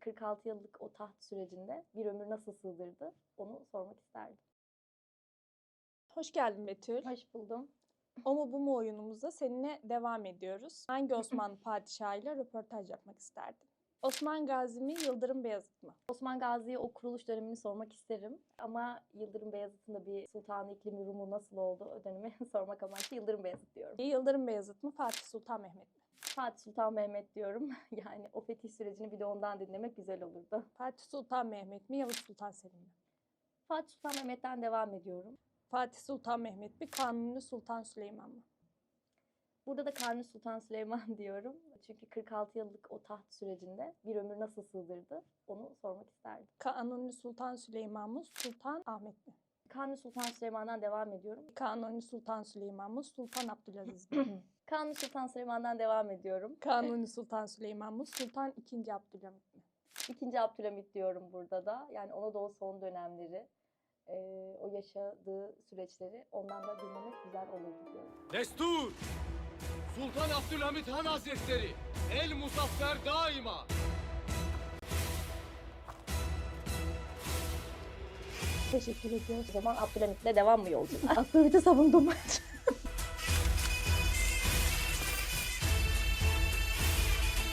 46 yıllık o taht sürecinde bir ömür nasıl sığdırdı onu sormak isterdim. Hoş geldin Betül. Hoş buldum. O mu bu mu oyunumuzda seninle devam ediyoruz. Hangi Osmanlı padişahıyla röportaj yapmak isterdin? Osman Gazi mi, Yıldırım Beyazıt mı? Osman Gazi'ye o kuruluş dönemini sormak isterim. Ama Yıldırım Beyazıt'ın da bir sultanı iklimi Rumu nasıl oldu o dönemi sormak amaçlı Yıldırım Beyazıt diyorum. Yıldırım Beyazıt mı, Fatih Sultan Mehmet mi? Fatih Sultan Mehmet diyorum. Yani o fetih sürecini bir de ondan dinlemek güzel olurdu. Fatih Sultan Mehmet mi, Yavuz Sultan Selim mi? Fatih Sultan Mehmet'ten devam ediyorum. Fatih Sultan Mehmet mi, Kanuni Sultan Süleyman mı? Burada da Kanuni Sultan Süleyman diyorum. Çünkü 46 yıllık o taht sürecinde bir ömür nasıl sığdırdı onu sormak isterdim. Kanuni Sultan Süleyman mı, Sultan Ahmet mi? Kanuni Sultan Süleyman'dan devam ediyorum. Kanuni Sultan Süleyman mı, Sultan Abdülaziz mi? Kanuni Sultan Süleyman'dan devam ediyorum. Kanuni Sultan Süleyman mı, Sultan II. Abdülhamit mi? İkinci Abdülhamit diyorum burada da. Yani Anadolu son dönemleri, eee, o yaşadığı süreçleri ondan da dinlemek güzel olur diyorum. Destur! Sultan Abdülhamit Han Hazretleri, el muzaffer daima. Teşekkür ediyoruz. O zaman Abdülhamit'le devam mı yolculuk? Abdülhamit'i savundum.